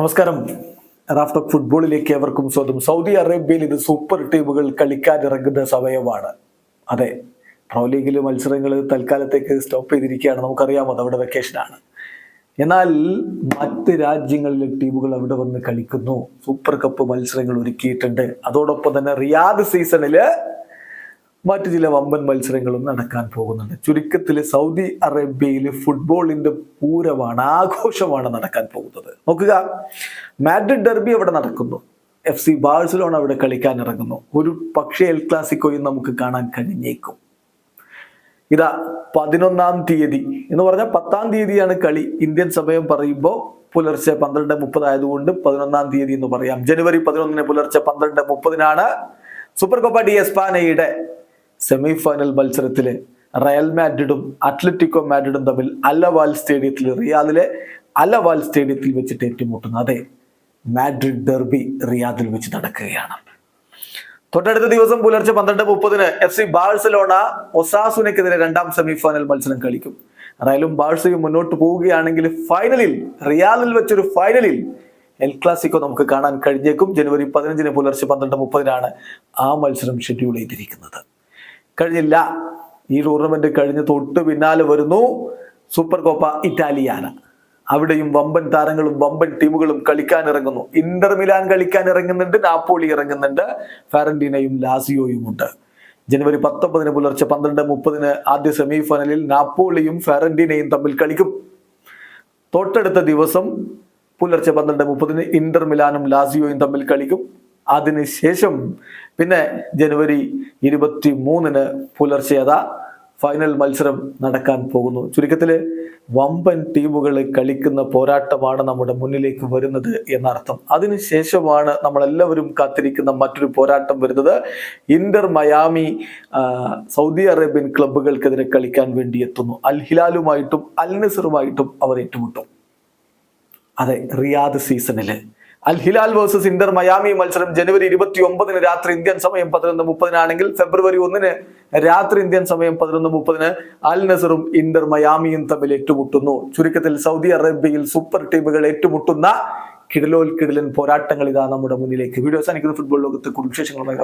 നമസ്കാരം. റാഫ്റ്റർ ഫുട്ബോളിലേക്ക് ഏവർക്കും സ്വാഗതം. സൗദി അറേബ്യയിൽ ഇത് സൂപ്പർ ടീമുകൾ കളിക്കാനിറങ്ങുന്ന സമയമാണ്. അതെ പ്രോ ലീഗിൽ മത്സരങ്ങൾ തൽക്കാലത്തേക്ക് സ്റ്റോപ്പ് ചെയ്തിരിക്കുകയാണ്. നമുക്കറിയാമോ അത് അവിടെ വെക്കേഷനാണ് എന്നാൽ മറ്റ് രാജ്യങ്ങളിലെ ടീമുകൾ അവിടെ വന്ന് കളിക്കുന്നു. സൂപ്പർ കപ്പ് മത്സരങ്ങൾ ഒരുക്കിയിട്ടുണ്ട്. അതോടൊപ്പം തന്നെ റിയാദ് സീസണിൽ മറ്റു ചില വമ്പൻ മത്സരങ്ങളും നടക്കാൻ പോകുന്നുണ്ട്. ചുരുക്കത്തിൽ സൗദി അറേബ്യയിൽ ഫുട്ബോളിന്റെ പൂരമാണ് ആഘോഷമാണ് നടക്കാൻ പോകുന്നത്. നോക്കുക മാഡ്രിഡ് ഡെർബി അവിടെ നടക്കുന്നു. എഫ് സി ബാഴ്സലോണ അവിടെ കളിക്കാൻ ഇറങ്ങുന്നു. ഒരു പക്ഷേ എൽ ക്ലാസിക്കോയും നമുക്ക് കാണാൻ കഴിഞ്ഞേക്കും. ഇതാ പതിനൊന്നാം തീയതി എന്ന് പറഞ്ഞാൽ പത്താം തീയതിയാണ് കളി. ഇന്ത്യൻ സമയം പറയുമ്പോൾ പുലർച്ചെ പന്ത്രണ്ട് മുപ്പത് ആയതുകൊണ്ട് പതിനൊന്നാം തീയതി എന്ന് പറയാം. ജനുവരി പതിനൊന്നിന് പുലർച്ചെ പന്ത്രണ്ട് മുപ്പതിനാണ് സൂപ്പർ കോപ്പ ഡി എസ്പാനയുടെ സെമി ഫൈനൽ റയൽ മാഡ്രിഡും അത്ലറ്റിക്കോ മാഡ്രിഡും തമ്മിൽ അലവാൽ സ്റ്റേഡിയത്തിൽ റിയാദിലെ അലവാൽ സ്റ്റേഡിയത്തിൽ വെച്ചിട്ട് ഏറ്റുമുട്ടുന്നു. അതെ മാഡ്രിഡ് ഡെർബി റിയാദിൽ വെച്ച് നടക്കുകയാണ്. തൊട്ടടുത്ത ദിവസം പുലർച്ചെ പന്ത്രണ്ട് മുപ്പതിന് എഫ് സി ബാഴ്സലോണ ഒസാസുനക്കെതിരെ രണ്ടാം സെമിഫൈനൽ മത്സരം കളിക്കും. റയലും ബാഴ്സയും മുന്നോട്ട് പോവുകയാണെങ്കിൽ ഫൈനലിൽ റിയാദിൽ വെച്ചൊരു ഫൈനലിൽ എൽ ക്ലാസിക്കോ നമുക്ക് കാണാൻ കഴിഞ്ഞേക്കും. ജനുവരി പതിനഞ്ചിന് പുലർച്ചെ പന്ത്രണ്ട് മുപ്പതിനാണ് ആ മത്സരം ഷെഡ്യൂൾ ചെയ്തിരിക്കുന്നത്. കഴിഞ്ഞില്ല. ഈ ടൂർണമെന്റ് കഴിഞ്ഞ് തൊട്ട് പിന്നാലെ വരുന്നു. സൂപ്പർ കോപ്പ ഇറ്റാലിയാന അവിടെയും വമ്പൻ താരങ്ങളും വമ്പൻ ടീമുകളും കളിക്കാൻ ഇറങ്ങുന്നു. ഇന്റർ മിലാൻ കളിക്കാൻ ഇറങ്ങുന്നുണ്ട് നാപ്പോളി ഇറങ്ങുന്നുണ്ട് ഫാരന്റീനയും ലാസിയോയും ഉണ്ട് ജനുവരി പത്തൊമ്പതിന് പുലർച്ചെ പന്ത്രണ്ട് മുപ്പതിന് ആദ്യ സെമി ഫൈനലിൽ നാപ്പോളിയും ഫാരന്റീനയും തമ്മിൽ കളിക്കും. തൊട്ടടുത്ത ദിവസം പുലർച്ചെ പന്ത്രണ്ട് മുപ്പതിന് ഇന്റർ മിലാനും ലാസിയോയും തമ്മിൽ കളിക്കും. അതിനുശേഷം പിന്നെ ജനുവരി ഇരുപത്തി മൂന്നിന് പുലർച്ചെ അതാ ഫൈനൽ മത്സരം നടക്കാൻ പോകുന്നു. ചുരുക്കത്തിൽ വമ്പൻ ടീമുകൾ കളിക്കുന്ന പോരാട്ടമാണ് നമ്മുടെ മുന്നിലേക്ക് വരുന്നത് എന്നർത്ഥം. അതിനുശേഷമാണ് നമ്മളെല്ലാവരും കാത്തിരിക്കുന്ന മറ്റൊരു പോരാട്ടം വരുന്നത്. ഇന്റർ മയാമി സൗദി അറേബ്യൻ ക്ലബ്ബുകൾക്കെതിരെ കളിക്കാൻ വേണ്ടി എത്തുന്നു. അൽ ഹിലാലുമായിട്ടും അൽ നസറുമായിട്ടും അവർ ഏറ്റുമുട്ടും. അതെ റിയാദ് സീസണിൽ Al Hilal versus Inter Miami മത്സരം ജനുവരി ഇരുപത്തി ഒമ്പതിന് രാത്രി ഇന്ത്യൻ സമയം പതിനൊന്ന് മുപ്പതിനാണെങ്കിൽ ഫെബ്രുവരി ഒന്നിന് രാത്രി ഇന്ത്യൻ സമയം പതിനൊന്ന് മുപ്പതിന് അൽ നസറും ഇന്റർ മയാമിയും തമ്മിൽ ഏറ്റുമുട്ടുന്നു. ചുരുക്കത്തിൽ സൗദി അറേബ്യയിൽ സൂപ്പർ ടീമുകൾ ഏറ്റുമുട്ടുന്ന കിടലോൽ കിടലൻ പോരാട്ടങ്ങൾ ഇതാ നമ്മുടെ മുന്നിലേക്ക്. വീഡിയോ അവസാനിക്കുന്ന. ഫുട്ബോൾ ലോകത്ത് കുടുംബ വിശേഷങ്ങളുമായി